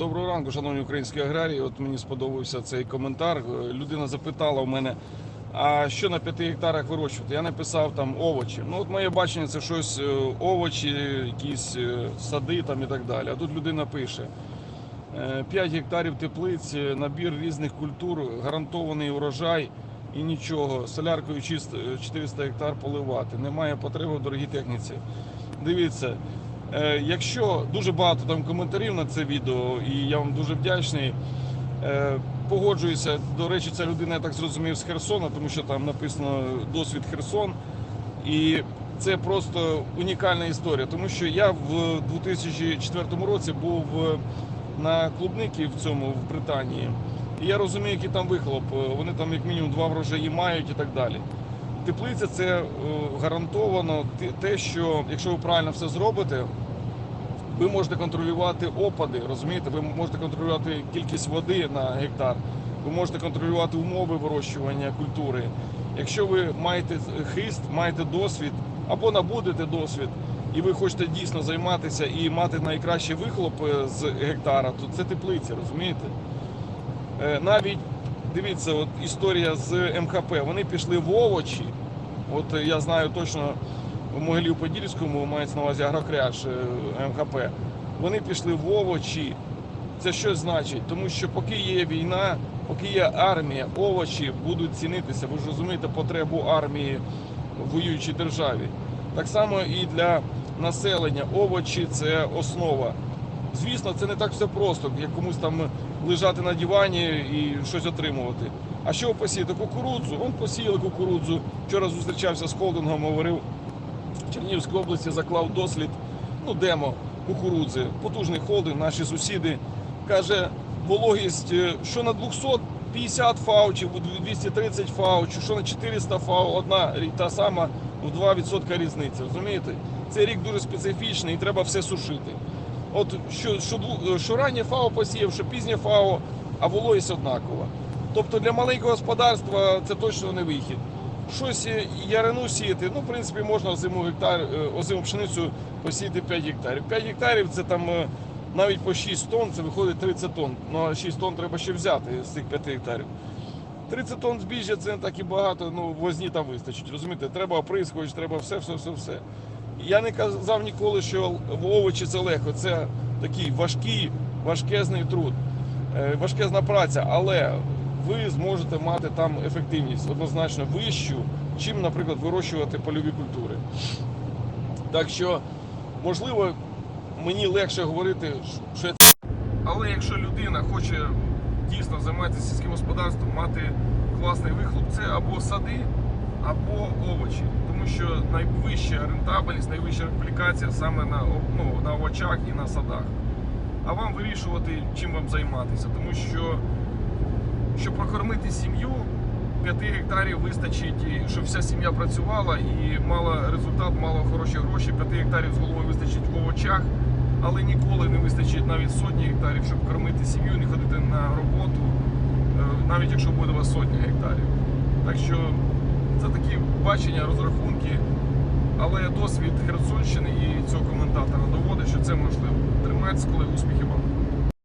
Доброго ранку, шановні українські аграрії. От мені сподобався цей коментар. Е, Людина запитала у мене, а що на 5 гектарах вирощувати? Я написав там овочі. Ну, от моє бачення це щось е, овочі, якісь е, сади там і так далі. А тут людина пише: е, 5 гектарів теплиць, е, набір різних культур, гарантований урожай і нічого. Соляркою чист е, 400 гектар поливати. Немає потреби в дорогій техніці. Дивіться. Е, Якщо дуже багато там коментарів на це відео, і я вам дуже вдячний. Е, Погоджуюся. До речі, ця людина, я так зрозумів, з Херсона, тому що там написано досвід Херсон. І це просто унікальна історія, тому що я в 2004 році був е, на клубники в цьому в Британії. І я розумію, який там вихлоп. Вони там як мінімум два врожаї мають і так далі. Теплиця це е, гарантовано те- що якщо ви правильно все зробите, ви можете контролювати опади, розумієте? Ви можете контролювати кількість води на гектар, ви можете контролювати умови вирощування культури. Якщо ви маєте хист, маєте досвід або набудете досвід, і ви хочете дійсно займатися і мати найкращий вихлоп з гектара, то це теплиця, розумієте? Е, Навіть дивіться, от історія з МХП. Вони пішли в овочі. От е, я знаю точно в Могилів-Подільському мається на увазі агрокряж е, МХП. Вони пішли в овочі. Це що значить? Тому що поки є війна, поки є армія, овочі будуть цінитися. Ви ж розумієте потребу армії в воюючій державі. Так само і для населення овочі це основа. Звісно, це не так все просто, як комусь там лежати на дивані і щось отримувати. А що посіяти? Кукурудзу? Вон посіяли кукурудзу. Вчора зустрічався з холдингом, говорив, в Чернігівській області заклав дослід, ну, демо кукурудзи. Потужний холдинг, наші сусіди. Каже, вологість, е, що на 250 фау, чи 230 фау, чи що на 400 фау, одна і та сама в 2% різниця. Розумієте? Цей рік дуже специфічний і треба все сушити. От що, що, що раннє ФАО посіяв, що пізнє ФАО, а вологість однакова. Тобто для маленького господарства це точно не вихід. Щось е, ярину сіяти, ну, в принципі, можна озиму гектар, е, озиму пшеницю посіяти 5 гектарів. 5 гектарів це там е, навіть по 6 тонн, це виходить 30 тонн. Ну а 6 тонн треба ще взяти з цих 5 гектарів. 30 тонн збіжжя це не так і багато, ну возні там вистачить. Розумієте, треба оприскувач, треба все, все, все, все. Я не казав ніколи, що в овочі це легко. Це такий важкий, важкезний труд, е, важкезна праця, але ви зможете мати там ефективність однозначно вищу, чим, наприклад, вирощувати польові культури. Так що, можливо, мені легше говорити, що я але якщо людина хоче дійсно займатися сільським господарством, мати класний вихлоп, це або сади, або овочі. Тому що найвища рентабельність, найвища реплікація саме на, ну, на овочах і на садах. А вам вирішувати, чим вам займатися. Тому що, щоб прокормити сім'ю, 5 гектарів вистачить, щоб вся сім'я працювала і мала результат, мала хороші гроші. 5 гектарів з головою вистачить в овочах, але ніколи не вистачить навіть сотні гектарів, щоб кормити сім'ю, не ходити на роботу, е, навіть якщо буде у вас сотня гектарів. Так що це такі бачення, розрахунки. Але досвід Херсонщини і цього коментатора доводить, що це можливо. Тримайтесь, коли успіхів вам!